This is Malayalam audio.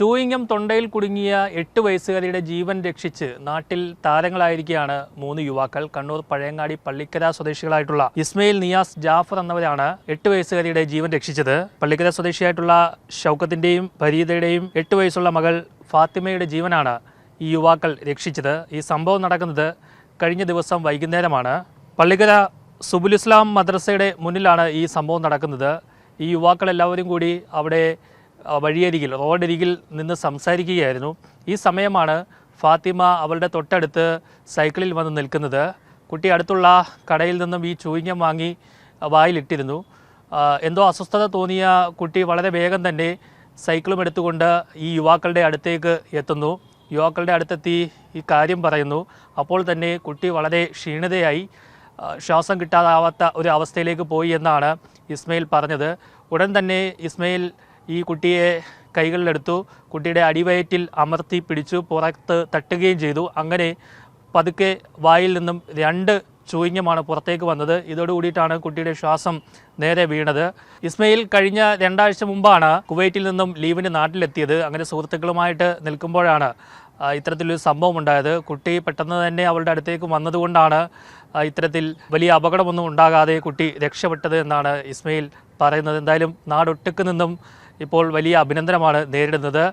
ചൂയിങ്ങം തൊണ്ടയിൽ കുടുങ്ങിയ എട്ട് വയസ്സുകാരിയുടെ ജീവൻ രക്ഷിച്ച് നാട്ടിൽ താരങ്ങളായിരിക്കുകയാണ് മൂന്ന് യുവാക്കൾ. കണ്ണൂർ പഴയങ്ങാടി പള്ളിക്കര സ്വദേശികളായിട്ടുള്ള ഇസ്മയിൽ നിയാസ് ജാഫർ എന്നവരാണ് എട്ട് വയസ്സുകാരിയുടെ ജീവൻ രക്ഷിച്ചത്. പള്ളിക്കര സ്വദേശിയായിട്ടുള്ള ഷൗക്കത്തിന്റെയും ഫരീദയുടെയും എട്ട് വയസ്സുള്ള മകൾ ഫാത്തിമയുടെ ജീവനാണ് ഈ യുവാക്കൾ രക്ഷിച്ചത്. ഈ സംഭവം നടക്കുന്നത് കഴിഞ്ഞ ദിവസം വൈകുന്നേരമാണ്. പള്ളിക്കര സുബുൽ ഇസ്ലാം മദ്രസയുടെ മുന്നിലാണ് ഈ സംഭവം നടക്കുന്നത്. ഈ യുവാക്കളെല്ലാവരും കൂടി അവിടെ വഴിയരികിൽ റോഡരികിൽ നിന്ന് സംസാരിക്കുകയായിരുന്നു. ഈ സമയമാണ് ഫാത്തിമ അവളുടെ തൊട്ടടുത്ത് സൈക്കിളിൽ വന്ന് നിൽക്കുന്നത്. കുട്ടി അടുത്തുള്ള കടയിൽ നിന്നും ഈ ചൂയിങ്ങം വാങ്ങി വായിലിട്ടിരുന്നു. എന്തോ അസ്വസ്ഥത തോന്നിയ കുട്ടി വളരെ വേഗം തന്നെ സൈക്കിളും എടുത്തുകൊണ്ട് ഈ യുവാക്കളുടെ അടുത്തേക്ക് എത്തുന്നു. യുവാക്കളുടെ അടുത്തെത്തി ഈ കാര്യം പറയുന്നു. അപ്പോൾ തന്നെ കുട്ടി വളരെ ക്ഷീണിതയായി ശ്വാസം കിട്ടാതാവാത്ത ഒരു അവസ്ഥയിലേക്ക് പോയി എന്നാണ് ഇസ്മയിൽ പറഞ്ഞത്. ഉടൻ തന്നെ ഇസ്മയിൽ ഈ കുട്ടിയെ കൈകളിലെടുത്തു. കുട്ടിയുടെ അടിവയറ്റിൽ അമർത്തി പിടിച്ചു പുറത്ത് തട്ടുകയും ചെയ്തു. അങ്ങനെ പതുക്കെ വായിൽ നിന്നും രണ്ട് ചൂയിങ്ങമാണ് പുറത്തേക്ക് വന്നത്. ഇതോടുകൂടിയിട്ടാണ് കുട്ടിയുടെ ശ്വാസം നേരെ വീണത്. ഇസ്മയിൽ കഴിഞ്ഞ രണ്ടാഴ്ച മുമ്പാണ് കുവൈറ്റിൽ നിന്നും ലീവിന് നാട്ടിലെത്തിയത്. അങ്ങനെ സുഹൃത്തുക്കളുമായിട്ട് നിൽക്കുമ്പോഴാണ് ഇത്തരത്തിലൊരു സംഭവം ഉണ്ടായത്. കുട്ടി പെട്ടെന്ന് തന്നെ അവളുടെ അടുത്തേക്ക് വന്നതുകൊണ്ടാണ് ഇത്തരത്തിൽ വലിയ അപകടമൊന്നും ഉണ്ടാകാതെ കുട്ടി രക്ഷപ്പെട്ടത് എന്നാണ് ഇസ്മയിൽ പറയുന്നത്. എന്തായാലും നാടൊട്ടുക്ക് നിന്നും ഇപ്പോൾ വലിയ അഭിനന്ദനമാണ് നേരിടുന്നത്.